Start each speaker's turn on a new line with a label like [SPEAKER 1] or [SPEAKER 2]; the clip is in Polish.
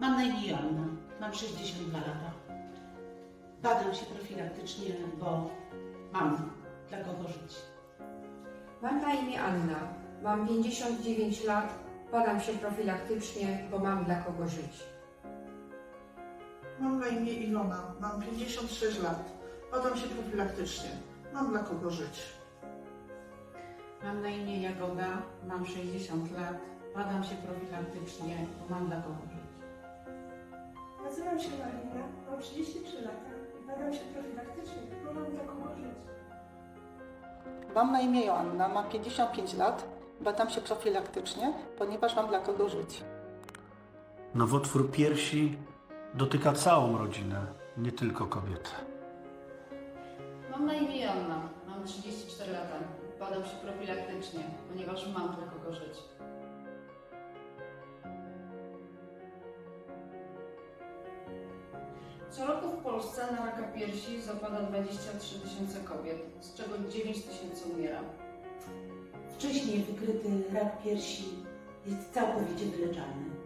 [SPEAKER 1] Mam na imię Joanna, mam 62 lata. Badam się profilaktycznie, bo mam dla kogo żyć.
[SPEAKER 2] Mam na imię Anna, mam 59 lat, badam się profilaktycznie, bo mam dla kogo żyć.
[SPEAKER 3] Mam na imię Ilona, mam 56 lat. Badam się profilaktycznie. Mam dla kogo żyć.
[SPEAKER 4] Mam na imię Jagoda, mam 60 lat, badam się profilaktycznie, bo mam dla kogo żyć.
[SPEAKER 5] Nazywam się Marina, mam 33 lata i badam się profilaktycznie, bo mam dla kogo żyć.
[SPEAKER 6] Mam na imię Joanna, mam 55 lat, badam się profilaktycznie, ponieważ mam dla kogo żyć.
[SPEAKER 7] Nowotwór piersi dotyka całą rodzinę, nie tylko kobietę.
[SPEAKER 8] Mam na imię Joanna, mam 34 lata. Badam się profilaktycznie, ponieważ mam dla kogo żyć. Co roku w Polsce na raka piersi zapada 23 tysiące kobiet, z czego 9 tysięcy umiera.
[SPEAKER 1] Wcześniej wykryty rak piersi jest całkowicie wyleczalny.